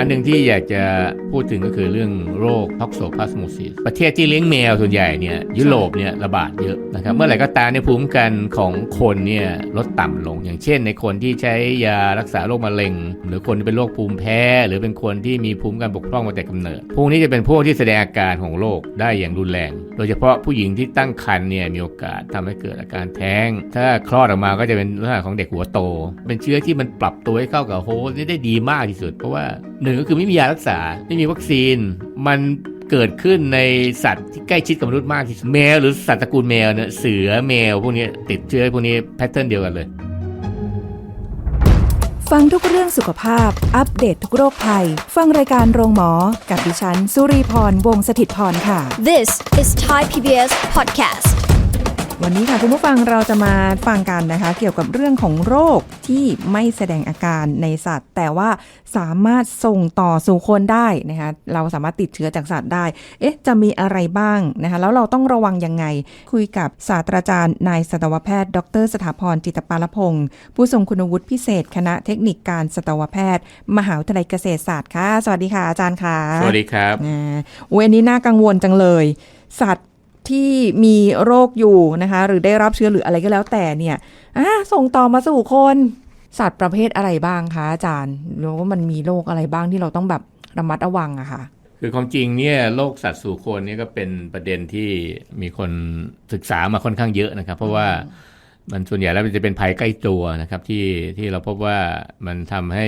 อันหนึ่งที่อยากจะพูดถึงก็คือเรื่องโรคท็อกโซพลาสโมซิสประเทศที่เลี้ยงแมวส่วนใหญ่เนี่ยยุโรปเนี่ยระบาดเยอะนะครับ เมื่อไหร่ก็ตามในภูมิคุ้มกันของคนเนี่ยลดต่ำลง อย่างเช่น ในคนที่ใช้ยารักษาโรคมะเร็ง หรือคนที่เป็นโรคภูมิแพ้ หรือเป็นคนที่มีภูมิคันบกพร่องมาแต่กำเนิด พวกนี้จะเป็นพวกที่แสดงอาการของโรคได้อย่างรุนแรง โดยเฉพาะผู้หญิงที่ตั้งครรภ์เนี่ยมีโอกาสทำให้เกิดอาการแท้ง ถ้าคลอดออกมาก็จะเป็นลักษณะของเด็กหัวโต เป็นเชื้อที่มันปรับตัวให้เข้ากับโฮสต์นี่ได้ดีมากที่สุดเพราะว่านึ่งก็คือไม่มียารักษา ไม่มีวัคซีน มันเกิดขึ้นในสัตว์ที่ใกล้ชิดกับมนุษย์มากที่สุดแมวหรือสัตว์ตระกูลแมวเนี่ยเสือแมวพวกนี้ติดเชื้อพวกนี้แพทเทิร์นเดียวกันเลย ฟังทุกเรื่องสุขภาพ อัปเดตททุกโรคภัย ฟังรายการโรงหมอ กับดิฉัน สุรีพร วงศิตพรค่ะ This is Thai PBS Podcast. วันนี้ค่ะคุณผู้ฟังเราจะมาฟังกันนะคะ เกี่ยวกับเรื่องของโรคที่ไม่แสดงอาการในสัตว์ แต่ว่าสามารถส่งต่อสู่คนได้นะคะเราสามารถติดเชื้อจากสัตว์ได้ เอ๊ะ จะมีอะไรบ้างนะคะ แล้วเราต้องระวังยังไง คุยกับศาสตราจารย์นายสัตวแพทย์ ดร สถาพรจิตปาลพงศ์ผู้ทรงคุณวุฒิพิเศษ คณะเทคนิคการสัตวแพทย์ มหาวิทยาลัยเกษตรศาสตร์ค่ะสวัสดีค่ะอาจารย์ค่ะสวัสดีครับอ่าโอ้ยอันนี้น่ากังวลจังเลย สัตว์ ที่มีโรคอยู่นะคะ หรือได้รับเชื้อหรืออะไรก็แล้วแต่เนี่ยอ่าส่งต่อมาสู่คนสัตว์ประเภทอะไรบ้างคะอาจารย์หรือว่ามันมีโรคอะไรบ้างที่เราต้องแบบระมัดระวังอะค่ะคือความจริงเนี่ยโรคสัตว์สู่คนเนี่ยก็เป็นประเด็นที่มีคนศึกษามาค่อนข้างเยอะนะครับ เพราะว่ามันส่วนใหญ่แล้วมันจะเป็นภัยใกล้ตัวนะครับที่ที่เราพบว่ามันทำให้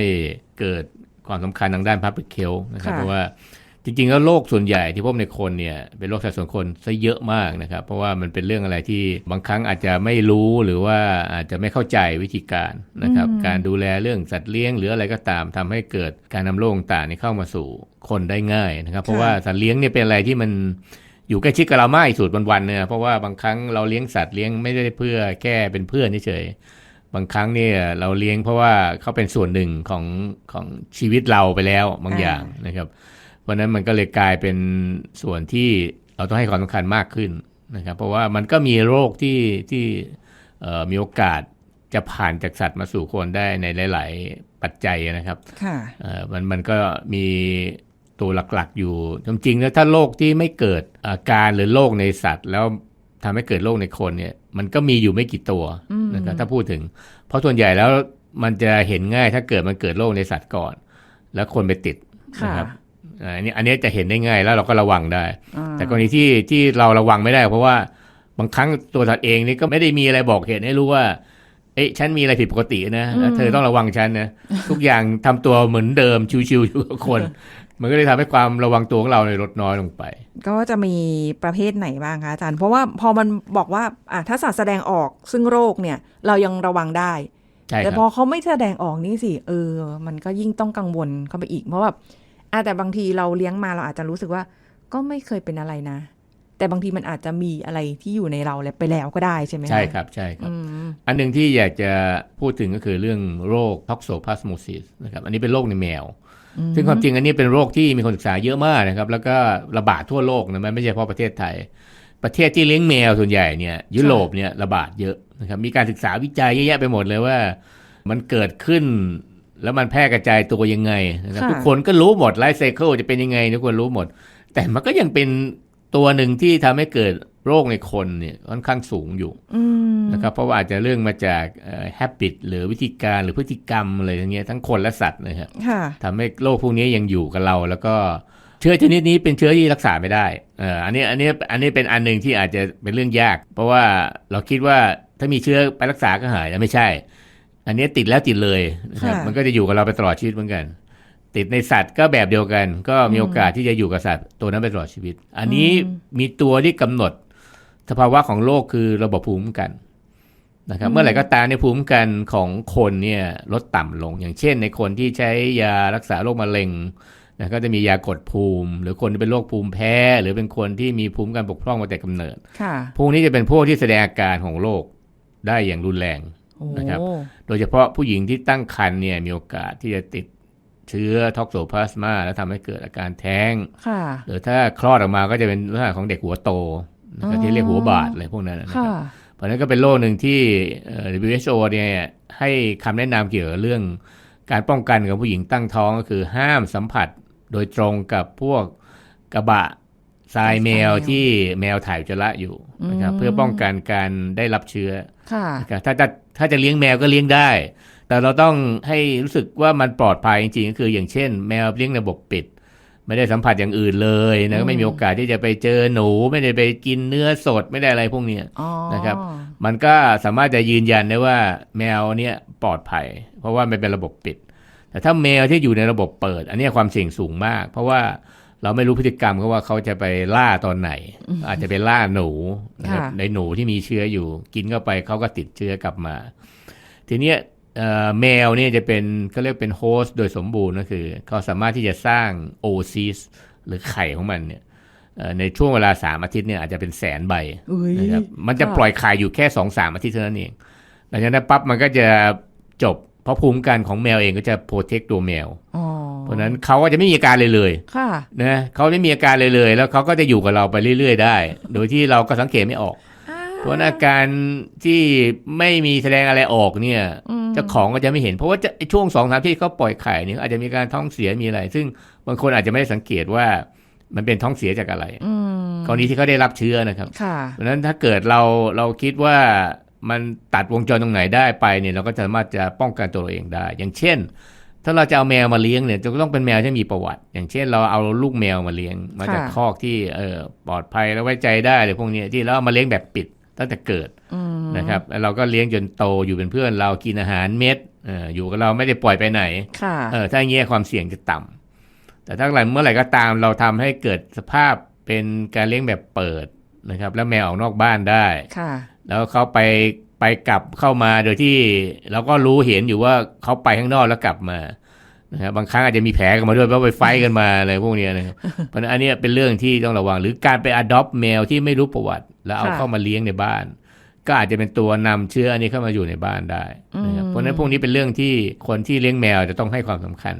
เกิดความสำคัญทางด้าน Public Health นะครับค่ะเพราะว่า จริงๆแล้วโรคส่วนใหญ่ที่พบในคนเนี่ยเป็นโรคสัตว์ส่วนคนซะเยอะมากนะครับ เพราะว่ามันเป็นเรื่องอะไรที่บางครั้งอาจจะไม่รู้หรือว่าอาจจะไม่เข้าใจวิธีการนะครับ การดูแลเรื่องสัตว์เลี้ยงหรืออะไรก็ตามทำให้เกิดการนำโรคต่างๆนี้เข้ามาสู่คนได้ง่ายนะครับ เพราะว่าสัตว์เลี้ยงเนี่ยเป็นอะไรที่มันอยู่ใกล้ชิดกับเรามากที่สุดวันๆเนี่ยเพราะว่าบางครั้งเราเลี้ยงสัตว์เลี้ยงไม่ได้เพื่อแค่เป็นเพื่อนเฉยๆบางครั้งเนี่ยเราเลี้ยงเพราะว่าเขาเป็นส่วนหนึ่งของของชีวิตเราไปแล้วบางอย่างนะครับ เพราะฉะนั้นมันก็เลยกลายเป็นส่วนที่เราต้องให้ความสำคัญมากขึ้นนะครับ เพราะว่ามันก็มีโรคที่ที่เอ่อมีโอกาสจะผ่านจากสัตว์มาสู่คนได้ในหลาย ๆ ปัจจัยนะครับค่ะเอ่อมันมันก็มีตัวหลัก ๆ อยู่จริงๆแล้วถ้าโรคที่ไม่เกิดอาการหรือโรคในสัตว์ แล้วทำให้เกิดโรคในคนเนี่ย มันก็มีอยู่ไม่กี่ตัวนะครับถ้าพูดถึง เพราะส่วนใหญ่แล้วมันจะเห็นง่ายถ้าเกิดมันเกิดโรคในสัตว์ก่อน แล้วคนไปติดค่ะนะครับ อ่าอันนี้อันนี้จะเห็นได้ง่ายแล้วเราก็ระวังได้อ่าแต่กรณีที่ที่เราระวังไม่ได้ เพราะว่าบางครั้งตัวสัตว์เองนี่ก็ไม่ได้มีอะไรบอกเหตุให้รู้ว่า เอ๊ะฉันมีอะไรผิดปกตินะแล้วเธอต้องระวังฉันนะทุกอย่างทำตัวเหมือนเดิมชิวๆอยู่กับคน มันก็เลยทำให้ความระวังตัวของเราในยลดน้อยลงไป ก็จะมีประเภทไหนบ้างคะอาจารย์เพราะว่าพอมันบอกว่าอะถ้าสัตว์แสดงออกซึ่งโรคเนี่ย เรายังระวังได้ใช่คแต่รับพอเขาไม่แสดงออกนี่สิเออ มันก็ยิ่งต้องกังวลเข้าไปอีกเพราะว่า อะแต่บางทีเราเลี้ยงมาเราอาจจะรู้สึกว่า ก็ไม่เคยเป็นอะไรนะ แต่บางทีมันอาจจะมีอะไรที่อยู่ในเราแล้วไปแล้วก็ได้ใช่ไหมะใช่ครับใช่ครับอืมอันหนึ่งที่อยากจะพูดถึงก็คือเรื่องโรคท็อกโซพลาสโมซิสนะครับอันนี้เป็นโรคในแมว ซึ่งความจริงอันนี้เป็นโรคที่มีคนศึกษาเยอะมากนะครับ แล้วก็ระบาดทั่วโลกนะมันไม่ใช่เฉพาะประเทศไทย ประเทศที่เลี้ยงแมวส่วนใหญ่เนี่ยยุโรปเนี่ยระบาดเยอะนะครับมีการศึกษาวิจัยเยอะแยะไปหมดเลยว่า มันเกิดขึ้น แล้วมันแพร่กระจายตัวยังไงนะครับค่ะทุกคนก็รู้หมดไลฟ์ไซเคิลจะเป็นยังไงทุกคนรู้หมด แต่มันก็ยังเป็นตัวหนึ่งที่ทำให้เกิดโรคในคนเนี่ยค่อนข้างสูงอยู่อืมนะครับเพราะว่าอาจจะเรื่องมาจากแฮปปิตหรือวิธีการหรือพฤติกรรมอะไรอย่างเงี้ยทั้งคนและสัตว์นะครับค่ะทำให้โรคพวกนี้ยังอยู่กับเรา แล้วก็เชื้อชนิดนี้เป็นเชื้อที่รักษาไม่ได้เอ่ออันนี้อันนี้อันนี้เป็นอันหนึ่งที่อาจจะเป็นเรื่องยาก เพราะว่าเราคิดว่าถ้ามีเชื้อไปรักษาก็หายแต่ไม่ใช่ อันนี้ติดแล้วติดเลยนะครับค่ะมันก็จะอยู่กับเราไปตลอดชีวิตเหมือนกัน ติดในสัตว์ก็แบบเดียวกัน ก็มีโอกาสที่จะอยู่กับสัตว์ตัวนั้นไปตลอดชีวิต อันนี้มีตัวที่กำหนดสภาวะของโรคคือระบบภูมิคุ้มกันนะครับเมื่อไหร่ก็ตามในยภูมิคุ้มกันของคนเนี่ยลดต่ำลง อย่างเช่น ในคนที่ใช้ยารักษาโรคมะเร็งนะก็จะมียากดภูมิ หรือคนที่เป็นโรคภูมิแพ้ หรือเป็นคนที่มีภูมิคุ้มกันบกพร่องมาแต่กำเนิดค่ะพวกนี้จะเป็นพวกที่แสดงอาการของโรคได้อย่างรุนแรงโอ้ นะครับ โดยเฉพาะผู้หญิงที่ตั้งครรภ์เนี่ยมีโอกาสที่จะติดเชื้อท็อกโซพลาสมาแล้วทำให้เกิดอาการแท้งค่ะหรือถ้าคลอดออกมาก็จะเป็นลักษณะของเด็กหัวโตนะครับที่เรียกหัวบาดอะไรพวกนั้นนะครับค่ะเพราะฉะนั้นก็เป็นโรคหนึ่งที่เอ่อ WHO เนี่ยให้คำแนะนำเกี่ยวกับเรื่องการป้องกันกับผู้หญิงตั้งท้องก็คือห้ามสัมผัสโดยตรงกับพวกกระบะทรายแมวที่แมวถ่ายอุจจาระอยู่นะครับอืมเพื่อป้องกันการได้รับเชื้อค่ะนะครับถ้าจะ ถ้าจะเลี้ยงแมวก็เลี้ยงได้ แต่เราต้องให้รู้สึกว่ามันปลอดภัยจริงๆก็คือ อย่างเช่น แมวเลี้ยงในระบบปิด ไม่ได้สัมผัสอย่างอื่นเลยนะก็ไม่มีโอกาสที่จะไปเจอหนู ไม่ได้ไปกินเนื้อสดไม่ได้อะไรพวกเนี้ยอ๋อนะครับ มันก็สามารถจะยืนยันได้ว่าแมวเนี่ยปลอดภัย เพราะว่ามันเป็นระบบปิด แต่ถ้าแมวที่อยู่ในระบบเปิด อันเนี้ยความเสี่ยงสูงมาก เพราะว่า เราไม่รู้พฤติกรรมเขาว่าเขาจะไปล่าตอนไหน อาจจะไปล่าหนูนะครับค่ะในหนูที่มีเชื้ออยู่ กินเข้าไปเขาก็ติดเชื้อกลับมา ทีเนี้ยเอ่อแมวเนี่ยจะเป็นก็เรียกเป็นโฮสต์โดยสมบูรณ์ก็คือเขาสามารถที่จะสร้างโอซิสหรือไข่ของมันเนี่ยเอ่อในช่วงเวลาสามอาทิตย์เนี่ยอาจจะเป็นแสนใบอุ้ยนะครับมันจะค่ะปล่อยไข่อยู่แค่สองสามอาทิตย์เท่านั้นเองหลังจากนั้นปั๊บมันก็จะจบ เพราะภูมิคุ้มกันของแมวเองก็จะโปรเทคตัวแมวอ๋อเพราะฉะนั้นเขาก็จะไม่มีอาการเลยเลยค่ะนะเขาไม่มีอาการเลยเลย แล้วเขาก็จะอยู่กับเราไปเรื่อย ๆ ได้ โดยที่เราก็สังเกตไม่ออก เพราะฉะนั้นอาการที่ไม่มีแสดงอะไรออกเนี่ยอืมเจ้าของก็จะไม่เห็น เพราะว่าจะไอ้ช่วงสองสามที่เขาปล่อยไข่เนี่ยอาจจะมีการท้องเสียมีอะไร ซึ่งบางคนอาจจะไม่ได้สังเกตว่ามันเป็นท้องเสียจากอะไรอืมกรณีที่เขาได้รับเชื้อนะครับค่ะเพราะฉะนั้นถ้าเกิดเราเราคิดว่า มันตัดวงจรตรงไหนได้ไปเนี่ยเราก็สามารถจะป้องกันตัวเราเองได้ อย่างเช่น ถ้าเราจะเอาแมวมาเลี้ยงเนี่ยจะต้องเป็นแมวที่มีประวัติ อย่างเช่น เราเอาลูกแมวมาเลี้ยง มาจากค่ะคอกที่เออปลอดภัยแล้วไว้ใจได้เลยพวกเนี้ยที่เราเอามาเลี้ยงแบบปิดตั้งแต่เกิดอืมนะครับแล้วเราก็เลี้ยงจนโตอยู่เป็นเพื่อนเรากินอาหารเม็ดเอออยู่กับเราไม่ได้ปล่อยไปไหนค่ะเออถ้าอย่างเงี้ยความเสี่ยงจะต่ำแต่ถ้าไหร่เมื่อไหร่ก็ตามเราทำให้เกิดสภาพเป็นการเลี้ยงแบบเปิดนะครับ แล้วแมวออกนอกบ้านได้ค่ะ แล้วเขาไปไปกลับเข้ามาโดยที่เราก็รู้เห็นอยู่ว่าเขาไปข้างนอกแล้วกลับมานะครับบางครั้งอาจจะมีแผลกันมาด้วยเพราะไปไฟท์กันมาอะไรพวกเนี้ยนะครับเพราะฉะนั้นอันเนี้ยเป็นเรื่องที่ต้องระวัง หรือการไป adopt แมวที่ไม่รู้ประวัติ แล้วเอาค่ะเข้ามาเลี้ยงในบ้าน ก็อาจจะเป็นตัวนำเชื้ออันนี้เข้ามาอยู่ในบ้านได้นะครับอืมเพราะฉะนั้นพวกนี้เป็นเรื่องที่คนที่เลี้ยงแมวจะต้องให้ความสำคัญ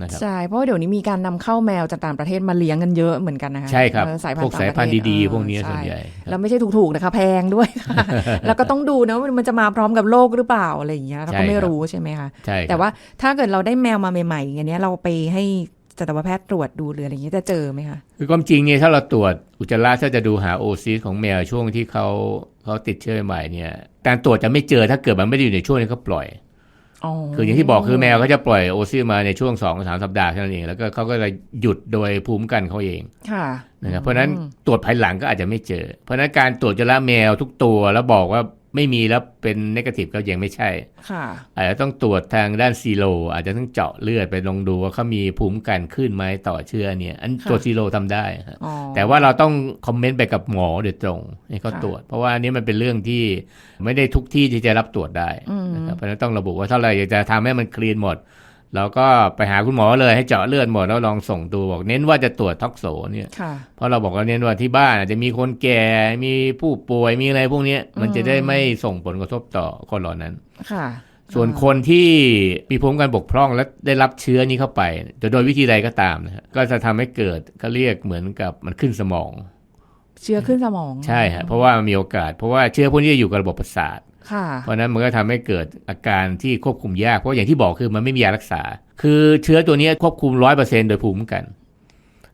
นะครับใช่เพราะว่าเดี๋ยวนี้มีการนำเข้าแมวจากต่างประเทศมาเลี้ยงกันเยอะเหมือนกันนะคะใช่ครับเออสายพันพวกธุ์สายพันธุ์ต่งประเทศดีเอๆอพวกนี้ส่วนช่ใหญ่ครับแล้วไม่ใช่ถูกๆนะคะแพงด้วยค่ะแล้วก็ต้องดูนะว่ามันจะมาพร้อมกับโรคหรือเปล่าอะไรอย่างเงี้ยเราก็ไม่ใช่ครับรู้ใช่ไหมคะใช่ครับแต่ว่าถ้าเกิดเราได้แมวมาใหม่ๆอย่างเงี้ยเราไปให้สัตวแพทย์ตรวจดูหรืออะไรอย่างเงี้ยจะเจอไหมคะคือความจริงเนี่ยถ้าเราตรวจอุจจาระถ้าจะดูหาโอซิสของแมวช่วงที่เขาเขาติดเชื้อใหม่ๆเนี่ยการตรวจจะไม่เจอถ้าเกิดมันไม่ได้อยู่ในช่วงที่เขาปล่อยอ๋อ คืออย่างที่บอกคือแมวเขาจะปล่อยโอซิสมาในช่วง2อสามสัปดาห์เท่านั้นเอง แล้วก็เขาก็จะหยุดโดยภูมิคุ้มกันเขาเองค่ะนะครับเพราะฉะนั้นตรวจภายหลังก็อาจจะไม่เจอ เพราะฉะนั้นการตรวจอุจจาระแมวทุกตัวแล้วบอกว่า ไม่มีแล้วเป็นนกาทีฟก็ยังไม่ใช่ ค่ะอาจจะต้องตรวจทางด้านซีโรอาจจะต้องเจาะเลือดไปลองดูว่าเขามีภูมิคุ้มกันขึ้นไหมต่อเชื้อเนี่ย อันค่ะตรวจซีโรทำได้ฮะอ๋อแต่ว่าเราต้องคอมเมนต์ไปกับหมอโดยตรงให้เขาค่ะตรวจ เพราะว่าอันนี้มันเป็นเรื่องที่ไม่ได้ทุกที่ที่จะรับตรวจได้อืมนะครับเพราะฉะนั้นต้องระบุว่าถ้าเราอยากจะทำให้มันคลีนหมด เราก็ไปหาคุณหมอเลยให้เจาะเลือดหมดแล้วลองส่งตัวบอกเน้นว่าจะตรวจท็อกโซเนี่ยค่ะเพราะเราบอกว่าเน้นว่าที่บ้านอาจจะมีคนแก่มีผู้ป่วยมีอะไรพวกเนี้ยมันจะได้ไม่ส่งผลกระทบต่อคนเหล่านั้นค่ะส่วนคนที่มีภูมิคุ้มกันบกพร่องและได้รับเชื้อนี้เข้าไปจะโดยวิธีใดก็ตามนะฮะก็จะทำให้เกิดก็เรียกเหมือนกับมันขึ้นสมอง เชื้อขึ้นสมอง ใช่ฮะเพราะว่ามันมีโอกาส เพราะว่าเชื้อพวกนี้จะอยู่กับระบบประสาทค่ะ เพราะฉะนั้นมันก็ทำให้เกิดอาการที่ควบคุมยาก เพราะอย่างที่บอกคือมันไม่มียารักษา คือเชื้อตัวเนี้ยควบคุมร้อยเปอร์เซ็นโดยภูมิคุ้มกัน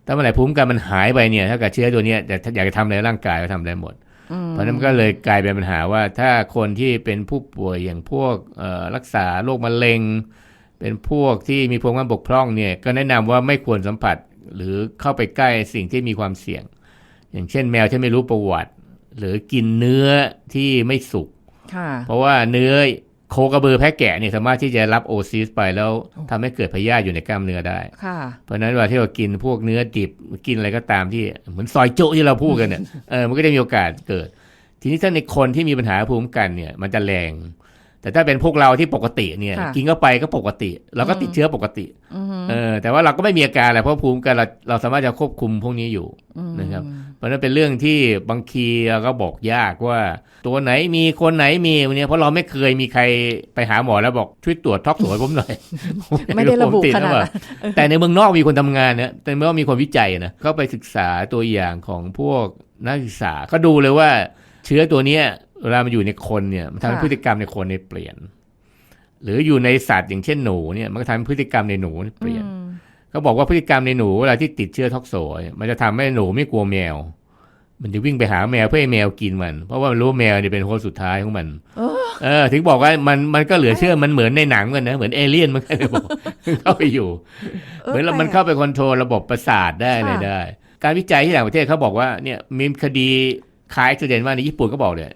ถ้าเมื่อไหร่ภูมิคุ้มกันมันหายไปเนี่ยถ้าเกิดเชื้อตัวเนี้ยจะอยากจะทำอะไรร่างกายก็ทำได้หมดอืมเพราะฉะนั้นมันก็เลยกลายเป็นปัญหาว่าถ้าคนที่เป็นผู้ป่วยอย่างพวกเอ่อรักษาโรคมะเร็ง เป็นพวกที่มีภูมิคุ้มกันบกพร่องเนี่ยก็แนะนำว่าไม่ควรสัมผัสหรือเข้าไปใกล้สิ่งที่มีความเสี่ยง อย่างเช่นแมวที่ไม่รู้ประวัติ หรือกินเนื้อที่ไม่สุกค่ะ เพราะว่าเนื้อโคกระบือแพะแกะเนี่ยสามารถที่จะรับโอซิสไปแล้วทำให้เกิดพยาธิอยู่ในกล้ามเนื้อได้ค่ะเพราะฉะนั้นเวลาที่เรากินพวกเนื้อดิบกินอะไรก็ตามที่เหมือนซอยโจ๊ะที่เราพูดกันเนี่ยเออมันก็จะมีโอกาสเกิด ทีนี้ถ้าในคนที่มีปัญหาภูมิคุ้มกันเนี่ยมันจะแรง แต่ถ้าเป็นพวกเราที่ปกติเนี่ยค่ะกินเข้าไปก็ปกติ เราก็ติดเชื้อปกติอือฮึเออแต่ว่าเราก็ไม่มีอาการอะไรเพราะภูมิคุ้มกันเราเราสามารถจะควบคุมพวกนี้อยู่อืมนะครับเพ ราะฉะนั้นเป็นเรื่องที่บางทีเราก็บอกยากว่า ตัวไหนมีคนไหนมีเนี่ยเพราะเราไม่เคยมีใครไปหาหมอแล้วบอกช่วยตรวจท็อกสวยผมหน่อย ไม่ได้ระบุผมติขนาดหอเปนั้ล่นแต่ในเมืองนอกมีคนทำงานเนี่ยแต่เมื่อมีคนวิจัยนะเขาไปศึกษาตัวอย่างของพวกนักศึกษาก็ดูเลยว่า เชื้อตัวเนี้ยเวลามันอยู่ในคนเนี่ยมันทำให้ค่ะพฤติกรรมในคนเนี่ยเปลี่ยน หรืออยู่ในสัตว์อย่างเช่นหนูเนี่ยมันก็ทำให้พฤติกรรมในหนูเปลี่ยนอืม เขาบอกว่าพฤติกรรมในหนูเวลาที่ติดเชื้อท็อกโซเนี่ยมันจะทำให้หนูไม่กลัวแมว มันจะวิ่งไปหาแมวเพื่อให้แมวกินมัน เพราะว่ามันรู้ว่าแมวเนี่ยเป็นคนสุดท้ายของมันเออเออ ถึงบอกว่ามันมันก็เหลือเชื่อมันเหมือนในหนังกันนะเหมือนเอเลี่ยนมันก็เลยบอกเข้าไปอยู่ เหมือนเรามันเข้าไปคอนโทรลระบบประสาทได้อะไรค่ะได้ การวิจัยที่ต่างประเทศเขาบอกว่าเนี่ยมีคดีคล้ายจุดเด่นว่าในญี่ปุ่นก็บอกเนี่ย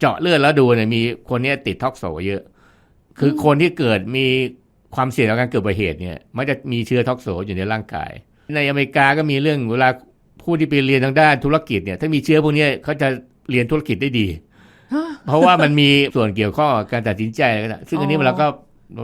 เจาะเลือดแล้วดูเนี่ยมีคนเนี้ยติดท็อกโซเยอะ คือคนที่เกิดมี ความเสี่ยงต่อการเกิดอุบัติเหตุเนี่ยมันจะมีเชื้อท็อกโซอยู่ในร่างกาย ในอเมริกาก็มีเรื่องเวลาผู้ที่ไปเรียนทางด้านธุรกิจเนี่ยถ้ามีเชื้อพวกเนี้ยเขาจะเรียนธุรกิจได้ดีฮะเพราะว่ามันมีส่วนเกี่ยวข้องกับการตัดสินใจอะไรก็ได้ซึ่งอันนี้อ๋อเราก็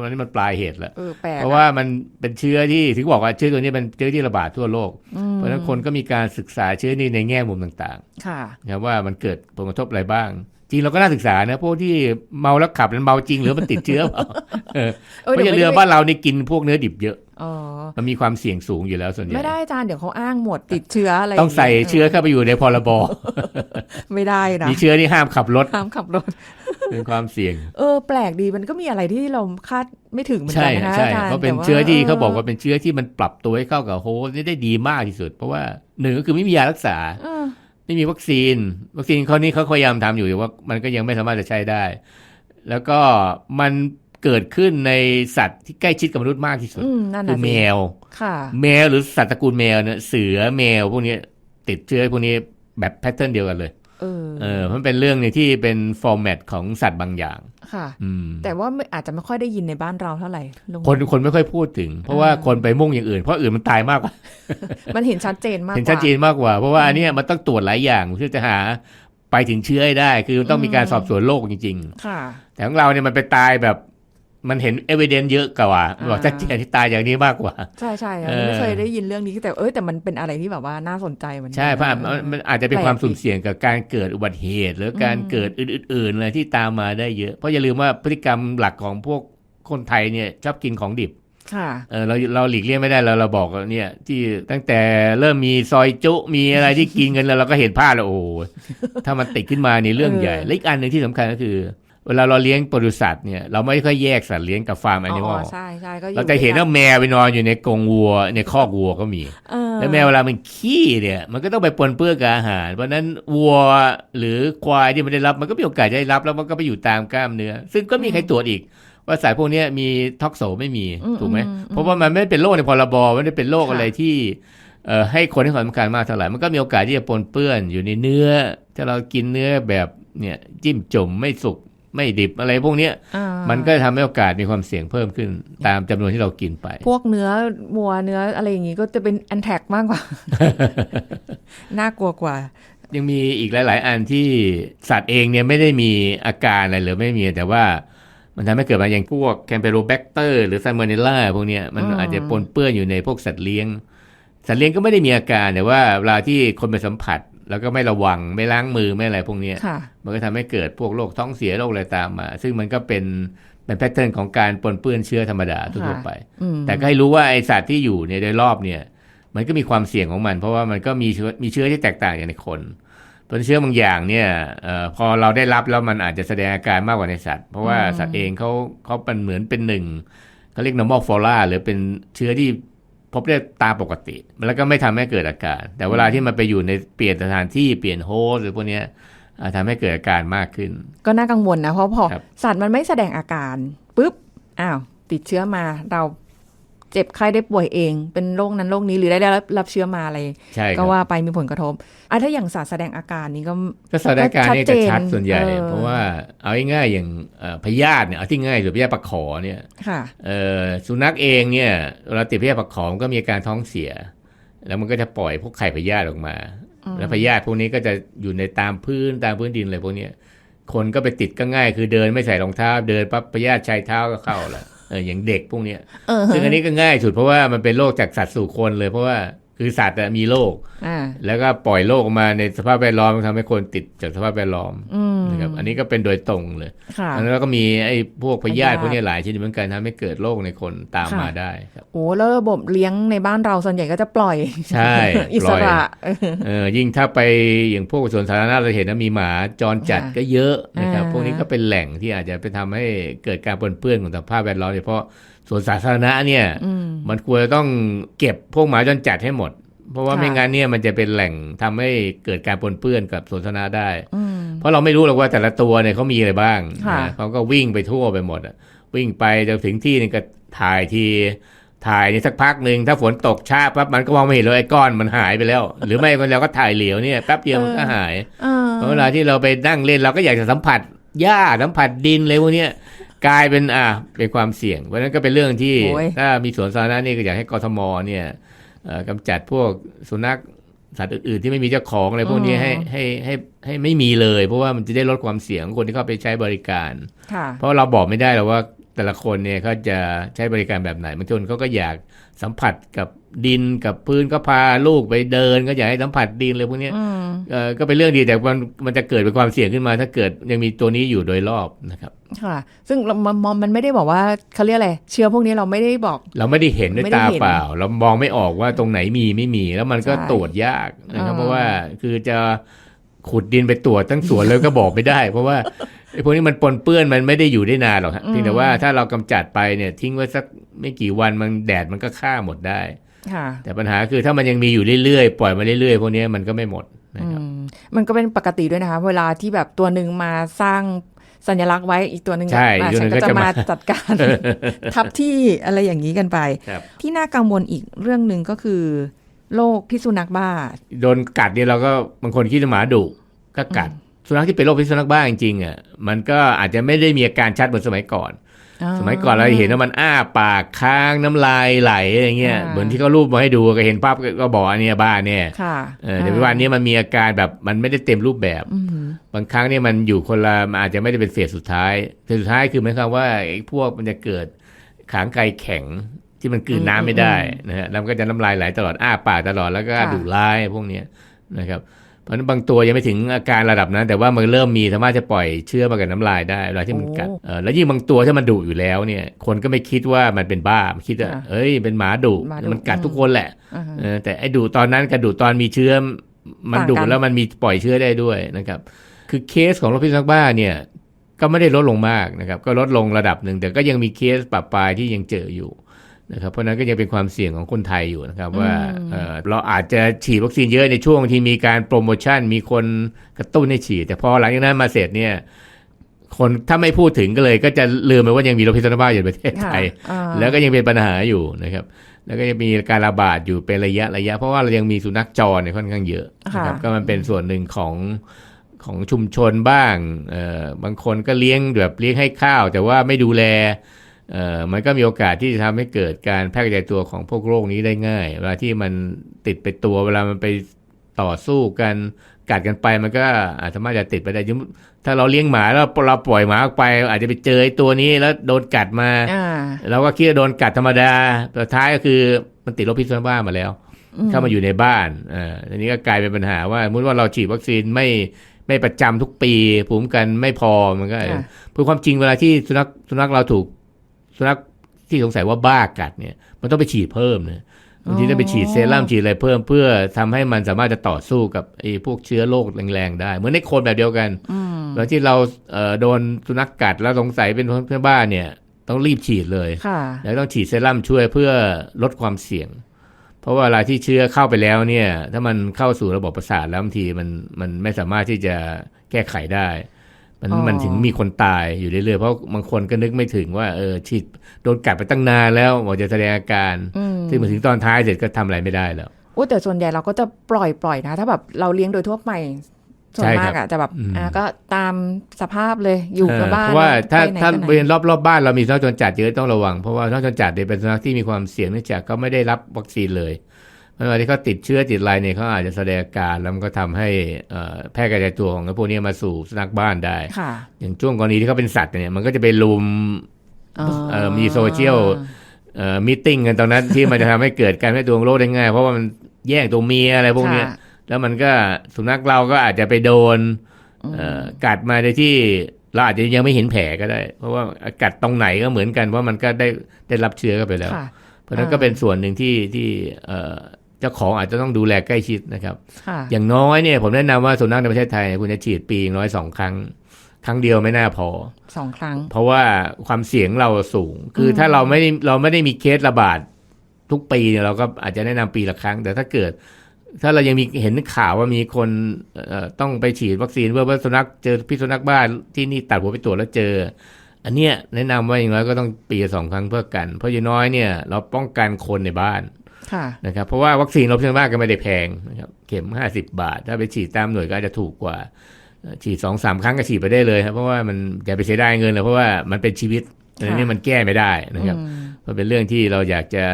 วันนี้มันปลายเหตุแล้วเออแปลกเพราะว่ามันเป็นเชื้อที่ถึงบอกว่าเชื้อตัวนี้เป็นเชื้อที่ระบาดทั่วโลกอืมเพราะฉะนั้นคนก็มีการศึกษาเชื้อนี้ในแง่มุมต่างค่ะๆนะครับว่ามันเกิดผลกระทบอะไรบ้าง จริงเราก็น่าศึกษานะพวกที่เมาแล้วขับนั้นเมาจริงหรือมันติดเชื้อเปล่าเออเออเพราะอย่าเดี๋เรืยวอไม่บ้านเรานี่กินพวกเนื้อดิบเยอะอ๋อมันมีความเสี่ยงสูงอยู่แล้วส่วนใหญ่ไม่ได้อาจารย์เดี๋ยวเขาอ้างหมดติดเชื้ออะไรต้องใส่เชื้อเข้าไปอยู่ในพรบไม่ได้นะมีเชื้อที่ห้ามขับรถห้ามขับรถเป็นความเสี่ยง เออ แปลกดีมันก็มีอะไรที่เราคาดไม่ถึงเหมือนใช่กันนะคะใช่อาจารย์เพราะเป็นแต่ว่เชื้อที่เขาบอกว่าเป็นเชื้อที่มันปรับตัวให้เข้ากับโฮสต์นี่ได้ดีมากที่สุด เพราะว่าหนึ่งก็คือไม่มียารักษาเออ ไม่มีวัคซีน วัคซีนเขานี่เขาพยายามทำอยู่แต่ว่ามันก็ยังไม่สามารถจะใช้ได้ แล้วก็มันเกิดขึ้นในสัตว์ที่ใกล้ชิดกับมนุษย์มากที่สุดอืมนั่นคืน่ะอแมสิวค่ะแมวหรือสัตว์ตระกูลแมวเนี่ยเสือแมวพวกนี้ติดเชื้อพวกนี้แบบแพทเทิร์นเดียวกันเลย เออเออมันเป็นเรื่องในที่เป็นฟอร์แมตของสัตว์บางอย่างค่ะอืมแต่ว่าไม่อาจจะไม่ค่อยได้ยินในบ้านเราเท่าไหร่ลงคนคนไม่ค่อยพูดถึง เพราะว่าอ่าคนไปมุ่งอย่างอื่น เพราะอื่นมันตายมากกว่า มันเห็นชัดเจนมากเห็นกว่าชัดเจนมากกว่า เพราะว่าอันเนี้ยมันต้องตรวจหลายอย่างเพื่อจะหาไปถึงเชื้อให้ได้ คือต้องมีการอืมสอบสวนโรคจริงค่ะๆแต่ของเราเนี่ยมันไปตายแบบ มันเห็นเอเวเดนเยอะกว่าอ่าบอกชัดเจนที่ตายอย่างนี้มากกว่า ใช่ใช่อันเอนี้อไม่เคยได้ยินเรื่องนี้แต่เอ้ยแต่มันเป็นอะไรที่แบบว่าน่าสนใจเหมือนกันใช่เพราะอมันอมันอาจจะเป็นแปลกความสุ่มดีเสี่ยงกับการเกิดอุบัติเหตุ หรือการอืมเกิดอื่น ๆ อะไรที่ตามมาได้เยอะ เพราะอย่าลืมว่าพฤติกรรมหลักของพวกคนไทยเนี่ยชอบกินของดิบค่ะเออเราเราหลีกเลี่ยงไม่ได้เราเราบอกว่าเนี่ยที่ตั้งแต่เริ่มมีซอยจุมีอะไรที่กินกันแล้วเราก็เห็นภาพแล้วโอ้โหถ้ามันติดขึ้นมาในเรื่องเออใหญ่และอีกอันหนึ่งที่สำคัญก็คือ เวลาเราเลี้ยงปศุสัตว์เนี่ยเราไม่ค่อยแยกสัตว์เลี้ยงกับฟาร์มแอนิมอลใช่ใช่ก็อยู่เราจะเห็นว่าแมวไปนอนอยู่ในกรงวัว ในคอกวัวก็มีเออแล้วแมวเวลามันขี้เนี่ย มันก็ต้องไปปนเปื้อนกับอาหาร เพราะฉะนั้นวัวหรือควายที่มันได้รับมันก็มีโอกาสจะได้รับ แล้วมันก็ไปอยู่ตามกล้ามเนื้อ ซึ่งก็มีใครตรวจอีก ว่าสายพวกเนี้ยมีท็อกโซไม่มีอืมถูกไหมอืมเพราะว่ามันไม่ได้เป็นโรคในพรบไม่ได้เป็นโรคค่ะอะไรที่เอ่อให้คนให้ความสำคัญมากเท่าไหร่มันก็มีโอกาสที่จะปนเปื้อนอยู่ในเนื้อ ถ้าเรากินเนื้อแบบเนี่ยจิ้มจุ่มไม่สุก ไม่ดิบอะไรพวกเนี้ยอ่ามันก็ทำให้โอกาสมีความเสี่ยงเพิ่มขึ้นตามจำนวนที่เรากินไป พวกเนื้อวัวเนื้ออะไรอย่างงี้ก็จะเป็นแอนแทกมากกว่า น่ากลัวกว่า ยังมีอีกหลาย ๆ อันที่สัตว์เองเนี่ยไม่ได้มีอาการอะไรหรือไม่มีแต่ว่ามันทำให้เกิดมาอย่างพวกแคมเปโรแบคเตอร์หรือซ a ล m ม n เนล่าพวกเนี้ยมันอืมอาจจะปนเปื้อนอยู่ในพวกสัตว์เลี้ยง สัตว์เลี้ยงก็ไม่ได้มีอาการแต่ว่าเวลาที่คนไปสัมผัส แล้วก็ไม่ระวังไม่ล้างมือไม่อะไรพวกเนี้ยค่ะมันก็ทำให้เกิดพวกโรคท้องเสียโรคอะไรตามมา ซึ่งมันก็เป็นเป็นแพทเทิร์นของการปนเปื้อนเชื้อธรรมดาทั่วๆไปอืมแต่ก็ให้รู้ว่าไอสัตว์ที่อยู่เนี่ยโดยรอบเนี่ย มันก็มีความเสี่ยงของมัน เพราะว่ามันก็มีเชื้อมีเชื้อที่แตกต่างอย่างในคนเพราะเชื้อบางอย่างเนี่ยเออพอเราได้รับแล้วมันอาจจะแสดงอาการมากกว่าในสัตว์ เพราะว่าอืมสัตว์เองเขาเขาเป็นเหมือนเป็นหนึ่งเขาเรียก normal flora หรือเป็นเชื้อที่ พบได้ตามปกติ แล้วก็ไม่ทำให้เกิดอาการ แต่เวลาที่มันไปอยู่ในเปลี่ยนสถานที่เปลี่ยนโฮสต์หรือพวกเนี้ยอาจทำให้เกิดอาการมากขึ้น ก็น่ากังวลนะเพราะพอครับสัตว์มันไม่แสดงอาการปุ๊บอ้าวติดเชื้อมาเรา เจ็บไข้ได้ป่วยเอง เป็นโรคนั้นโรคนี้หรือได้รับรับเชื้อมาอะไรใช่คก็รับว่าไปมีผลกระทบอะถ้าอย่างสัตว์แสดงอาการนี้ก็ก็แสดงอาการนี่ชัจะดเจนชัดส่วนใหญ่เออเพราะว่าเอาง่ายๆอย่างเอ่อพยาธิเนี่ยเอาที่ง่ายหรือพยาธิปากขอเนี่ยค่ะเอ่อสุนัขเองเนี่ยเวลาติดพยาธิปากขอมันก็มีอาการท้องเสีย แล้วมันก็จะปล่อยพวกไข่พยาธิออกมาอืมแล้วพยาธิพวกนี้ก็จะอยู่ในตามพื้นตามพื้นดินอะไรพวกเนี้ยคนก็ไปติดก็ง่าย คือเดินไม่ใส่รองเท้าเดินปั๊บพยาธิชายเท้าก็เข้าละ เอออย่างเด็กพวกเนี้ยเออซึ่งอันนี้ก็ง่ายสุดเพราะว่ามันเป็นโรคจากสัตว์สู่คนเลยเพราะว่า คือสัตว์อะมีโรคอ่าแล้วก็ปล่อยโรคออกมาในสภาพแวดล้อมทำให้คนติดจากสภาพแวดล้อมอืมนะครับอันนี้ก็เป็นโดยตรงเลยค่ะแล้วก็มีไอ้พวกพยาธิพยาธิพวกนี้หลายชนิดเหมือนกันทำให้เกิดโรคในคนตามค่ะมาได้ครับโอ้แล้วระบบเลี้ยงในบ้านเราส่วนใหญ่ก็จะปล่อยใช่อิปสล่อยระเออเออยิ่งถ้าไปอย่างพวกสวนสาธารณะเราเห็นว่ามีหมาจรจัดค่ะก็เยอะนะครับอ่าพวกนี้ก็เป็นแหล่งที่อาจจะไปทำให้เกิดการปนเปื้อนของสภาพแวดล้อมโดยเฉพาะ สวนสาธารณะเนี่ยอืมมันควรจะต้องเก็บพวกหมาจรจัดให้หมด เพราะว่าค่ะไม่งั้นเนี่ยมันจะเป็นแหล่งทำให้เกิดการปนเปื้อนกับสวนสาธารณะได้อืมเพราะเราไม่รู้หรอกว่าแต่ละตัวเนี่ยเขามีอะไรบ้างค่ะนะเขาก็วิ่งไปทั่วไปหมดอะวิ่งไปจนถึงที่นึงก็ถ่ายทีถ่ายนี่สักพักหนึ่งถ้าฝนตกช้าปั๊บมันก็มองไม่เห็นเลยไอ้ก้อนมันหายไปแล้ว หรือไม่ก็เราก็ถ่ายเหลวเนี่ยแป๊บเดียวมันก็หายเออเพราะเวลาที่เราไปนั่งเล่นเราก็อยากจะสัมผัสหญ้าสัมผัสดินเลยพวกเนี้ย กลายเป็นอะเป็นความเสี่ยงเพราะฉะนั้นก็เป็นเรื่องที่โอ้ย ถ้ามีสวนสาธารณะนี่ก็อยากให้กทมเนี่ยเอ่อกำจัดพวกสุนัขสัตว์อื่นๆ ที่ไม่มีเจ้าของอะไรพวกนี้ให้ให้ให้ให้ไม่มีเลย เพราะว่ามันจะได้ลดความเสี่ยงของคนที่เข้าไปใช้บริการ ค่ะ เพราะเราบอกไม่ได้หรอกว่า แต่ละคนเนี่ยเขาจะใช้บริการแบบไหนบางคนเขาก็อยากสัมผัสกับดินกับพื้นก็พาลูกไปเดิน ก็อยากให้สัมผัสดินเลยพวกเนี้ยอืมเอ่อก็เป็นเรื่องดีแต่มันมันจะเกิดเป็นความเสี่ยงขึ้นมา ถ้าเกิดยังมีตัวนี้อยู่โดยรอบนะครับค่ะ ซึ่งเรามันมันมันไม่ได้บอกว่าเขาเรียกอะไรเชื้อพวกนี้เราไม่ได้บอก เราไม่ได้เห็นด้วยไม่ได้ตาเห็นเปล่า เรามองไม่ออกว่าตรงไหนมีไม่มี แล้วมันก็ใช่ตรวจยากนะครับอ่าเพราะว่าคือจะขุดดินไปตรวจทั้งสวนเลยก็บอกไม่ได้ เพราะว่า ไอ้พวกนี้มันปนเปื้อนมันไม่ได้อยู่ได้นานหรอกฮะเพียงแต่ว่าถ้าเรากำจัดไปเนี่ยทิ้งไว้สักไม่กี่วันมันแดดมันก็ฆ่าหมดได้ค่ะแต่ปัญหาคือถ้ามันยังมีอยู่เรื่อยๆ ปล่อยมาเรื่อยๆ พวกนี้มันก็ไม่หมดนะครับอืมมันก็เป็นปกติด้วยนะคะ เวลาที่แบบตัวหนึ่งมาสร้างสัญลักษณ์ไว้อีกตัวหนึ่งใช่อะอีกตัวหนึ่งฉัก็ก็จะจะมามาจัดการทับที่อะไรอย่างนี้กันไปครับที่น่ากังวลอีกเรื่องหนึ่งก็คือโรคพิษสุนัขบ้า โดนกัดเนี่ยเราก็บางคนคิดว่าหมาดุก็กัด สุนัขที่เป็นโรคพิษสุนัขบ้าจริงๆอะมันก็อาจจะไม่ได้มีอาการชัดเหมือนสมัยก่อน สมัยก่อนเราเห็นว่ามันอ้าปากค้างน้ำลายไหลอะไรเงี้ยอ่าเหมือนที่เขารูปมาให้ดูก็เห็นภาพก็บอกอันเนี้ยบ้าเนี่ยค่ะเออแต่วันนี้มันมีอาการแบบมันไม่ได้เต็มรูปแบบอืมบางครั้งเนี่ยมันอยู่คนละมันอาจจะไม่ได้เป็นเฟสสุดท้ายเฟสสุดท้ายคือหมายความว่าไอ้พวกมันจะเกิดขางไกลแข็งที่มันกลืนน้ำไม่ได้นะฮะแล้วมันก็จะน้ำลายไหลตลอดอ้าปากตลอดแล้วก็ค่ะดุร้ายพวกเนี้ยนะครับ เพราะฉะนั้นบางตัวยังไม่ถึงอาการระดับนั้น แต่ว่ามันเริ่มมีสามารถจะปล่อยเชื้อมากับน้ำลายได้เวลาที่มันกัดเออแล้วยิ่งบางตัวที่มันดุอยู่แล้วเนี่ย คนก็ไม่คิดว่ามันเป็นบ้ามันคิดว่าค่ะเอ้ยเป็นหมาดุหมาดุมันกัดทุกคนแหละอ่าฮะเออแต่ไอ้ดุตอนนั้นกับดุตอนมีเชื้อมันต่างดุกันแล้วมันมีปล่อยเชื้อได้ด้วยนะครับ คือเคสของโรคพิษสุนัขบ้าเนี่ยก็ไม่ได้ลดลงมากนะครับ ก็ลดลงระดับหนึ่งแต่ก็ยังมีเคสปรับปลายที่ยังเจออยู่ นะครับเพราะฉะนั้นก็ยังเป็นความเสี่ยงของคนไทยอยู่นะครับ ว่าเอ่อเราอาจจะฉีดวัคซีนเยอะในช่วงที่มีการโปรโมชั่น มีคนกระตุ้นให้ฉีด แต่พอหลังจากนั้นมาเสร็จเนี่ยคนถ้าไม่พูดถึงก็เลยก็จะลืมไปว่ายังมีโรคพิษสุนัขบ้าอยู่ในประเทศไทยอ่าแล้วก็ยังเป็นปัญหาอยู่นะครับ แล้วก็ยังมีการระบาดอยู่เป็นระยะระยะ เพราะว่าเรายังมีสุนัขจรเนี่ยค่อนข้างเยอะนะครับค่ะก็มันเป็นส่วนหนึ่งของของชุมชนบ้างเอ่อบางคนก็เลี้ยงแบบเลี้ยงให้ข้าว แต่ว่าไม่ดูแลเอ่อ มันก็มีโอกาสที่จะทำให้เกิดการแพร่กระจายตัวของพวกโรคนี้ได้ง่าย เวลาที่มันติดไปตัวเวลามันไปต่อสู้กันกัดกันไปมันก็อาจสามารถจะติดไปได้ยิ่งถ้าเราเลี้ยงหมาแล้วเราปล่อยหมาออกไป อาจจะไปเจอไอ้ตัวนี้แล้วโดนกัดมาอ่าเราก็คิดว่าโดนกัดธรรมดาแต่ท้ายก็คือมันติดโรคพิษสุนัขบ้ามาแล้ว เข้ามาอยู่ในบ้านอ่าทีนี้ก็กลายเป็นปัญหาว่าสมมติว่าเราฉีดวัคซีนไม่ไม่ประจำทุกปีภูมิคุ้มกันไม่พอมันก็ค่ะเพื่อความจริงเวลาที่สุนัขสุนัขเราถูก สุนัขที่สงสัยว่าบ้ากัดเนี่ย มันต้องไปฉีดเพิ่มนะบางทีต้องไปฉีดเซรั่มฉีดอะไรเพิ่มเพื่อทำให้มันสามารถจะต่อสู้กับไอ้พวกเชื้อโรคแรงๆได้ เหมือนในคนแบบเดียวกันอืมเวลาที่เราเอ่อโดนสุนัขกัดแล้วสงสัยเป็นเพื่อนบ้านเนี่ย ต้องรีบฉีดเลยค่ะแล้วต้องฉีดเซรั่มช่วยเพื่อลดความเสี่ยง เพราะว่าเวลาที่เชื้อเข้าไปแล้วเนี่ย ถ้ามันเข้าสู่ระบบประสาทแล้วบางทีมันมันไม่สามารถที่จะแก้ไขได้ มันอ๋อมันถึงมีคนตายอยู่เรื่อยๆ เพราะบางคนก็นึกไม่ถึงว่าเออฉีดโดนกัดไปตั้งนานแล้วหมอจะแสดงอาการอืมซึ่งมาถึงตอนท้ายเสร็จก็ทำอะไรไม่ได้แล้วโอ้แต่ส่วนใหญ่เราก็จะปล่อยปล่อยนะ ถ้าแบบเราเลี้ยงโดยทั่วไปส่วนใช่มาครักบอะจะแบบอืมอ่าก็ตามสภาพเลยอยู่กับเออบ้านเพราะว่าถ้าไปไหนถ้าไปไหนบริเวณรอบรอบบ้านเรามีสุนัขจรจัดเยอะต้องระวัง เพราะว่าสุนัขจรจัดเนี่ยเป็นสุนัขที่มีความเสี่ยงเนื่องจากเขาไม่ได้รับวัคซีนเลย เวลาที่เขาติดเชื้อติดอะไรเนี่ยเขาอาจจะแสดงอาการแล้วมันก็ทำให้เอ่อแพร่กระจายตัวของไอ้พวกนี้มาสู่สุนัขบ้านได้ค่ะอย่างช่วงกรณีที่เขาเป็นสัตว์เนี่ยมันก็จะไปลุมเอ่อมีโซเชียลเอ่อมิ팅กันตรงนั้นที่มันจะทำให้เกิดการแพร่ตัวของโรคได้ง่าย เพราะว่ามันแย่งตัวเมียอะไรพวกเนี้ยค่ะแล้วมันก็สุนัขเราก็อาจจะไปโดนเอ่อกัดมาโดยที่เราอาจจะยังไม่เห็นแผลก็ได้ เพราะว่ากัดตรงไหนก็เหมือนกันเพราะมันก็ได้ได้รับเชื้อเข้าไปแล้วค่ะเพราะฉะนั้นก็เป็นส่วนหนึ่งที่ที่ เอ่อเจ้าของอาจจะต้องดูแลใกล้ชิดนะครับค่ะอย่างน้อยเนี่ยผมแนะนำว่าสุนัขในประเทศไทยคุณจะฉีดปีอย่างน้อยสองครั้ง ครั้งเดียวไม่น่าพอสองครั้ง เพราะว่าความเสี่ยงเราสูง คือถ้าเราไม่ได้เราไม่ได้มีเคสระบาดทุกปีเนี่ยเราก็อาจจะแนะนำปีละครั้ง แต่ถ้าเกิด ถ้าเรายังมีเห็นข่าวว่ามีคนเอ่อต้องไปฉีดวัคซีนเพื่อว่าสุนัขเจอพิษสุนัขบ้าที่นี่ตัดหัวไปตรวจแล้วเจอ อันเนี้ยแนะนำว่าอย่างน้อยก็ต้องปีละสองครั้งเพื่อกัน เพราะอย่างน้อยเนี่ย เราป้องกันคนในบ้านค่ะ นะครับเพราะว่าวัคซีนเราเชื่อมากก็ไม่ได้แพงนะครับเข็ม 50 บาท ถ้าไปฉีดตามหน่วยก็อาจจะถูกกว่าเอ่อฉีดสองสามครั้งก็ฉีดไปได้เลยครับเพราะว่ามันอย่าไปเสียดายเงินเลยเพราะว่ามันเป็นชีวิตอันนี้มันแก้ไม่ได้นะครับอืมมันเป็นเรื่องที่เราอยากจะ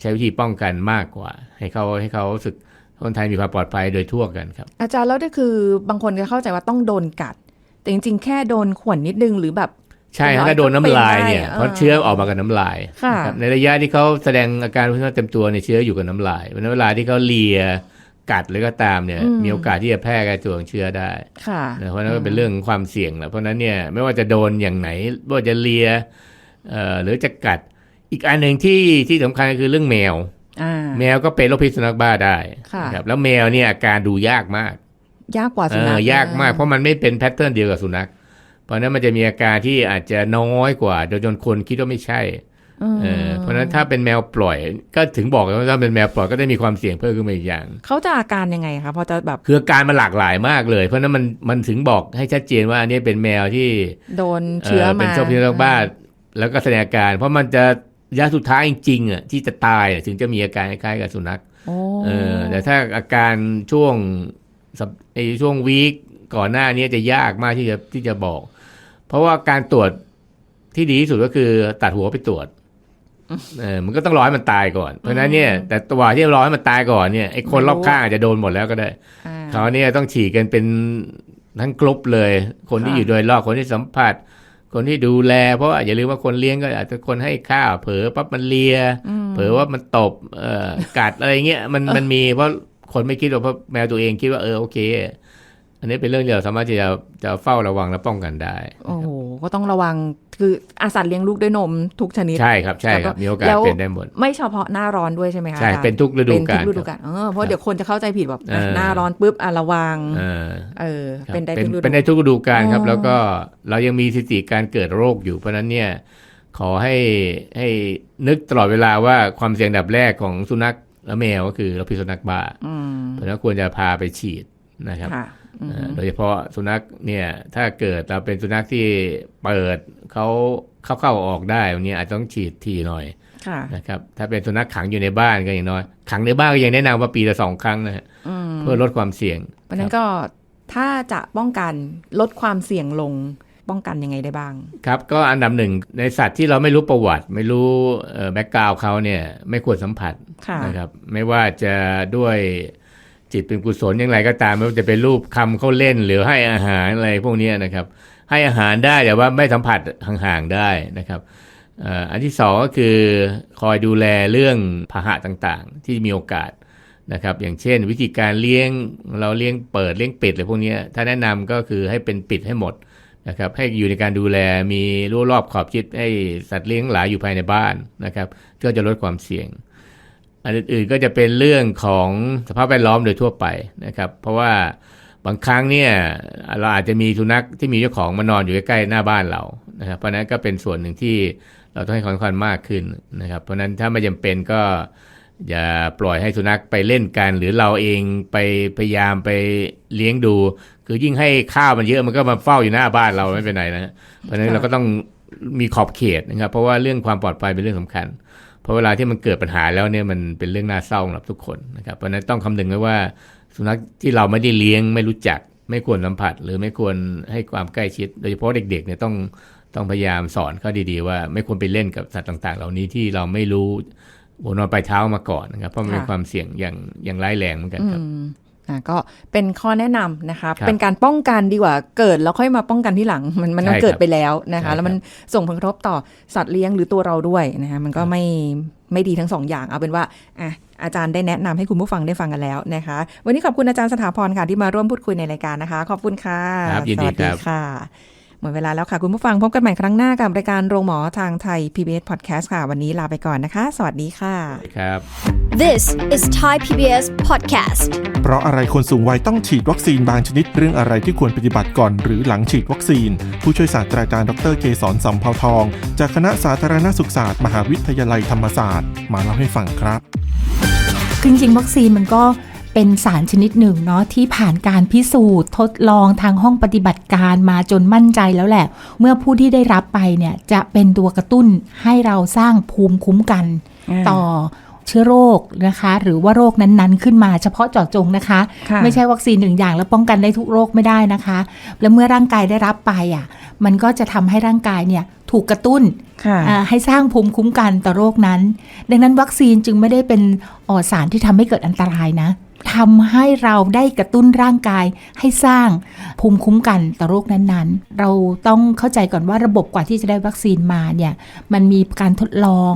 ใช้วิธีป้องกันมากกว่า ให้เขาให้เขารู้สึกคนไทยมีความปลอดภัยโดยทั่วกันครับ อาจารย์แล้วก็คือบางคนจะเข้าใจว่าต้องโดนกัด แต่จริง ๆ แค่โดนข่วนนิดนึงหรือแบบ ใช่อย่างน้อยถ้าโดนน้ำลายเนี่ยก็เป็นได้เพราะเชื้อออกมากับน้ำลายค่ะนะครับในระยะที่เขาแสดงอาการพิษเต็มตัวเนี่ยเชื้ออยู่กับน้ำลายเพราะฉะนั้นเวลาที่เขาเลียกัดหรือก็ตามเนี่ยมีโอกาสที่จะแพร่กระจายเชื้อได้ค่ะนะเพราะฉะนั้นก็เป็นเรื่องของความเสี่ยงแหละเพราะฉะนั้นเนี่ยไม่ว่าจะโดนอย่างไหนไม่ว่าจะเลียเอ่อหรือจะกัด อีกอันหนึ่งที่ที่สำคัญก็คือเรื่องแมวอ่าแมวก็เป็นโรคพิษสุนัขบ้าได้ค่ะนะครับแล้วแมวเนี่ยอาการดูยากมาก ยากกว่าเอสุนัขอยากมากเพราะมันไม่เป็นแพทเทิร์นเดียวกับสุนัข เพราะฉะนั้นมันจะมีอาการที่อาจจะน้อยกว่าโดยจนคนคิดว่าไม่ใช่อืมเออเพราะฉะนั้นถ้าเป็นแมวปล่อย ก็ถึงบอกกันว่าถ้าเป็นแมวปล่อยก็ได้มีความเสี่ยงเพิ่มขึ้นมาอีกอย่างเขาจะอาการยังไงคะพอจะแบบคืออาการมันหลากหลายมากเลย เพราะฉะนั้นมันมันถึงบอกให้ชัดเจนว่าอันนี้เป็นแมวที่โดนเชื้อมาเป็นโรคพิษสุนัขบ้าแล้วก็แสดงอาการ เพราะมันจะระยะสุดท้ายจริงๆอะที่จะตายอะถึงจะมีอาการคล้ายๆกับสุนัขโอ้เออแต่ถ้าอาการช่วงสัปไอช่วงวีคก่อนหน้านี้จะยากมากที่จะที่จะบอก เพราะว่าการตรวจที่ดีที่สุดก็คือตัดหัวไปตรวจเออมันก็ต้องรอให้มันตายก่อน เพราะฉะนั้นเนี่ย แต่ตัวที่รอให้มันตายก่อนเนี่ยไอคนรอบข้างอาจจะโดนหมดแล้วก็ได้อ่าเขาวเนี่ยต้องฉีดกันเป็นทั้งกลุ่มเลย คนที่ค่ะอยู่โดยรอบคนที่สัมผัส คนที่ดูแล เพราะว่าอย่าลืมว่าคนเลี้ยงก็อาจจะคนให้ข้าวเผลอปั๊บมันเลียมเผลอว่ามันตบเอ่อกัดอะไรเงี้ยมันมันมีเพราะคนไม่คิดว่าเพราะแมวตัวเองคิดว่าเออโอเคอั นนี้เป็นเรื่องที่เราสามารถที่จะจะเฝ้าระวังและป้องกันได้ โอ้โห ก็ต้องระวังคืออาสัตว์เลี้ยงลูกด้วยนมทุกชนิด ใช่ครับใช่ครับแล้วก็มีโอกาสแล้วเป็นได้หมด ไม่เฉพาะหน้าร้อนด้วยใช่ไหมคะใช่อาจารย์เป็นทุกฤดูเป็นกาทุลกฤดูกาลเออเพราะเดี๋ยวคนจะเข้าใจผิดแบบเออหน้าร้อนปุ๊บอะระวังเออเออครับเป็นได้เป็นทุกฤดูเป็นได้ทุกฤดูกาลครับอ๋อแล้วก็เรายังมีสถิติการเกิดโรคอยู่เพราะฉะนั้นเนี่ยขอให้ให้นึกตลอดเวลาว่าความเสี่ยงอันดับแรกของสุนัขและแมวก็คือโรคพิษสุนัขบ้าอืมเพราะฉะนั้นควรจะพาไปฉีดนะครับค่ะอืมเอ่อ โดยเฉพาะสุนัขเนี่ยถ้าเกิดเราเป็นสุนัขที่เปิดเขาเข้าเข้าออกได้วันนี้อาจจะต้องฉีดทีหน่อยค่ะนะครับถ้าเป็นสุนัขขังอยู่ในบ้านก็อย่างน้อย ขังในบ้านก็ยังแนะนำว่าปีละสองครั้งนะฮะอืมเพื่อลดความเสี่ยงเพราะฉะนั้นก็ถ้าจะป้องกันลดความเสี่ยงลงป้องกันยังไงได้บ้าง ครับก็อันดับหนึ่งในสัตว์ที่เราไม่รู้ประวัติ ไม่รู้แบ็กกราวเขาเนี่ยไม่ควรสัมผัสค่ะนะครับไม่ว่าจะด้วย จิตเป็นกุศลอย่างไรก็ตามไม่ว่าจะเป็นรูปคำเขาเล่น หรือให้อาหารอะไรพวกนี้นะครับ ให้อาหารได้แต่ว่าไม่สัมผัสห่างๆได้นะครับอันที่สองก็คือคอยดูแลเรื่องพาหะต่างๆ ที่มีโอกาสนะครับ อย่างเช่น วิธีการเลี้ยงเราเลี้ยงเปิดเลี้ยงปิดอะไรพวกนี้ถ้าแนะนำก็คือให้เป็นปิดให้หมดนะครับให้อยู่ในการดูแลมีรั้วรอบขอบชิดให้สัตว์เลี้ยงหลายอยู่ภายในบ้านนะครับก็จะลดความเสี่ยง อันอื่นๆก็จะเป็นเรื่องของสภาพแวดล้อมโดยทั่วไปนะครับ เพราะว่าบางครั้งเนี่ยเราอาจจะมีสุนัขที่มีเจ้าของมานอนอยู่ใกล้ๆหน้าบ้านเรานะครับเพราะนั้นก็เป็นส่วนหนึ่งที่เราต้องให้ความสำคัญมากขึ้นนะครับ เพราะนั้นถ้าไม่จำเป็นก็อย่าปล่อยให้สุนัขไปเล่นกัน หรือเราเองไปพยายามไปเลี้ยงดู คือยิ่งให้ข้าวมันเยอะมันก็มาเฝ้าอยู่หน้าบ้านเราไม่เป็นไรนะเพราะฉะนั้นเราก็ต้องมีขอบเขตนะครับ เพราะว่าเรื่องความปลอดภัยเป็นเรื่องสำคัญ เพราะเวลาที่มันเกิดปัญหาแล้วเนี่ยมันเป็นเรื่องน่าเศร้าสำหรับทุกคนนะครับเพราะฉะนั้นต้องคำนึงไว้ว่าสุนัขที่เราไม่ได้เลี้ยงไม่รู้จัก ไม่ควรสัมผัส หรือไม่ควรให้ความใกล้ชิด โดยเฉพาะเด็กๆเนี่ยต้องต้องพยายามสอนเขาดีๆ ว่าไม่ควรไปเล่นกับสัตว์ต่าง ๆ เหล่านี้ที่เราไม่รู้หัวนอนปลายเท้ามาก่อนนะครับเพราะมันเป็นค่ะ ความเสี่ยงอย่างอย่างร้ายแรงเหมือนกันอืครับม อะก็เป็นข้อแนะนำนะคะครับเป็นการป้องกันดีกว่าเกิดแล้วค่อยมาป้องกันที่หลัง มันมันใช่ครับเกิดไปแล้วนะคะใช่ครับแล้วมันส่งผลกระทบต่อสัตว์เลี้ยงหรือตัวเราด้วยนะคะมันก็ไม่ไม่ดีทั้งสองอย่าง เอาเป็นว่าอะอาจารย์ได้แนะนำให้คุณผู้ฟังได้ฟังกันแล้วนะคะ วันนี้ขอบคุณอาจารย์สถาพรค่ะที่มาร่วมพูดคุยในรายการนะคะ ขอบคุณค่ะครับยินดีสวัสดีครับค่ะ หมดเวลาแล้วค่ะ คุณผู้ฟังพบกันใหม่ครั้งหน้ากับรายการโรงหมอทางไทย PBS Podcast ค่ะ วันนี้ลาไปก่อนนะคะ สวัสดีค่ะ ครับ This is Thai PBS Podcast. เพราะอะไรคนสูงวัยต้องฉีดวัคซีนบางชนิดเรื่องอะไรที่ควรปฏิบัติก่อนหรือหลังฉีดวัคซีน ผู้ช่วยศาสตราจารย์ดรเกษรสัมเภาทอง จากคณะสาธารณสุขศาสตร์ มหาวิทยาลัยธรรมศาสตร์ มาเล่าให้ฟังครับคือจริงๆวัคซีนมันก็ เป็นสารชนิดหนึ่งเนาะที่ผ่านการพิสูจน์ทดลองทางห้องปฏิบัติการมาจนมั่นใจแล้วแหละ เมื่อผู้ที่ได้รับไปเนี่ยจะเป็นตัวกระตุ้นให้เราสร้างภูมิคุ้มกันอ่าต่อเชื้อโรคนะคะ หรือว่าโรคนั้นๆ ขึ้นมาเฉพาะเจาะจงนะคะค่ะไม่ใช่วัคซีนหนึ่งอย่างแล้วป้องกันได้ทุกโรคไม่ได้นะคะ แล้วเมื่อร่างกายได้รับไปอะมันก็จะทำให้ร่างกายเนี่ยถูกกระตุ้นค่ะอ่าให้สร้างภูมิคุ้มกันต่อโรคนั้น ดังนั้นวัคซีนจึงไม่ได้เป็นออสารที่ทำให้เกิดอันตรายนะ ทำให้เราได้กระตุ้นร่างกายให้สร้างภูมิคุ้มกันต่อโรคนั้นๆ เราต้องเข้าใจก่อนว่าระบบกว่าที่จะได้วัคซีนมาเนี่ยมันมีการทดลอง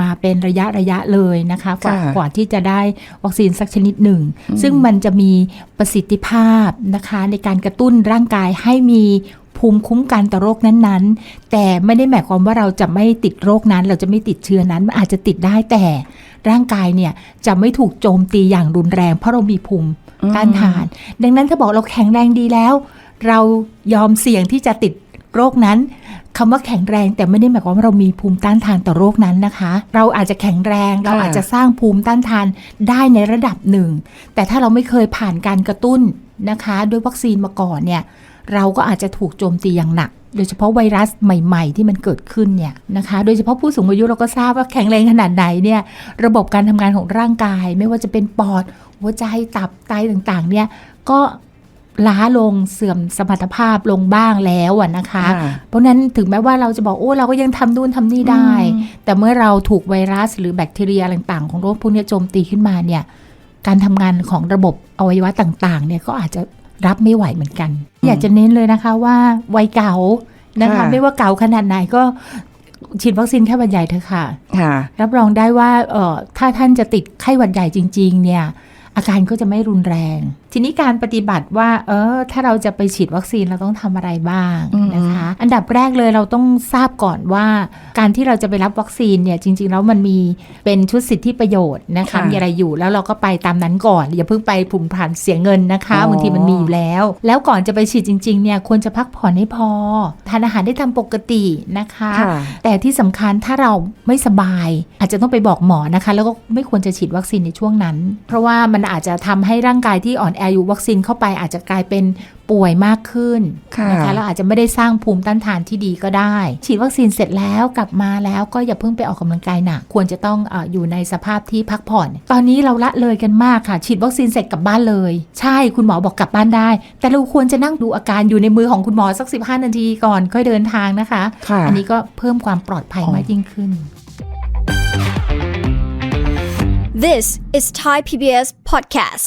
มาเป็นระยะระยะเลยนะคะกว่าค่ะกว่าที่จะได้วัคซีนสักชนิดหนึ่ง ซึ่งมันจะมีประสิทธิภาพนะคะในการกระตุ้นร่างกายให้มี ภูมิคุ้มกันต่อโรคนั้นๆ แต่ไม่ได้หมายความว่าเราจะไม่ติดโรคนั้น เราจะไม่ติดเชื้อนั้นมันอาจจะติดได้แต่ร่างกายเนี่ยจะไม่ถูกโจมตีอย่างรุนแรง เพราะเรามีภูมิต้านทาน ดังนั้นถ้าบอกเราแข็งแรงดีแล้ว เรายอมเสี่ยงที่จะติดโรคนั้นคำว่าแข็งแรงแต่ไม่ได้หมายความว่าเรามีภูมิต้านทานต่อโรคนั้นนะคะ เราอาจจะแข็งแรงเราอาจจะสร้างภูมิต้านทานได้ในระดับหนึ่ง แต่ถ้าเราไม่เคยผ่านการกระตุ้นนะคะ ด้วยวัคซีนมาก่อนเนี่ย เราก็อาจจะถูกโจมตีอย่างหนัก โดยเฉพาะไวรัสใหม่ๆ ที่มันเกิดขึ้นเนี่ยนะคะ โดยเฉพาะผู้สูงอายุเราก็ทราบว่าแข็งแรงขนาดไหนเนี่ย ระบบการทำงานของร่างกาย ไม่ว่าจะเป็นปอด หัวใจ ตับ ไตต่างๆ เนี่ย ก็ล้าลงเสื่อมสมรรถภาพลงบ้างแล้วอะนะคะค่ะเพราะฉะนั้นถึงแม้ว่าเราจะบอกโอ้เราก็ยังทำนู่นทำนี่ได้ แต่เมื่อเราถูกไวรัสหรือแบคทีเรียอะไรต่างๆ ของโรคพวกนี้โจมตีขึ้นมาเนี่ย การทำงานของระบบอวัยวะต่างๆ เนี่ยก็อาจจะ รับไม่ไหวเหมือนกัน อยากจะเน้นเลยนะคะว่าวัยเก่านะคะค่ะไม่ว่าเก่าขนาดไหนก็ฉีดวัคซีนแค่หวัดใหญ่เถอะค่ะค่ะ รับรองได้ว่าเอ่อถ้าท่านจะติดไข้หวัดใหญ่จริง ๆ เนี่ย อาการก็จะไม่รุนแรง ทีนี้การปฏิบัติว่า เออ ถ้าเราจะไปฉีดวัคซีนเราต้องทำอะไรบ้างอืมนะคะ อันดับแรกเลยเราต้องทราบก่อนว่าการที่เราจะไปรับวัคซีนเนี่ยจริง ๆ แล้วมันมีเป็นชุดสิทธิประโยชน์นะคะค่ะมีอะไรอยู่แล้วเราก็ไปตามนั้นก่อน อย่าเพิ่งไปผุนผันเสียเงินนะคะอ๋อบางทีมันมีอยู่แล้ว แล้วก่อนจะไปฉีดจริงๆเนี่ยควรจะพักผ่อนให้พอ ทานอาหารได้ตามปกตินะคะค่ะแต่ที่สำคัญถ้าเราไม่สบาย อาจจะต้องไปบอกหมอนะคะ แล้วก็ไม่ควรจะฉีดวัคซีนในช่วงนั้น เพราะว่ามันอาจจะทำให้ร่างกายที่อ่อนแออยู่วัคซีนเข้าไปอาจจะกลายเป็นป่วยมากขึ้นค่ะนะคะแล้วอาจจะไม่ได้สร้างภูมิต้านทานที่ดีก็ได้ ฉีดวัคซีนเสร็จแล้วกลับมาแล้วก็อย่าเพิ่งไปออกกำลังกายหนักควรจะต้องเอออยู่ในสภาพที่พักผ่อน ตอนนี้เราละเลยกันมากค่ะ ฉีดวัคซีนเสร็จกลับบ้านเลย ใช่คุณหมอบอกกลับบ้านได้ แต่เราควรจะนั่งดูอาการอยู่ในมือของคุณหมอสัก 15 นาทีก่อนค่อยเดินทางนะคะค่ะอันนี้ก็เพิ่มความปลอดภัยมากยิ่งขึ้น This is Thai PBS Podcast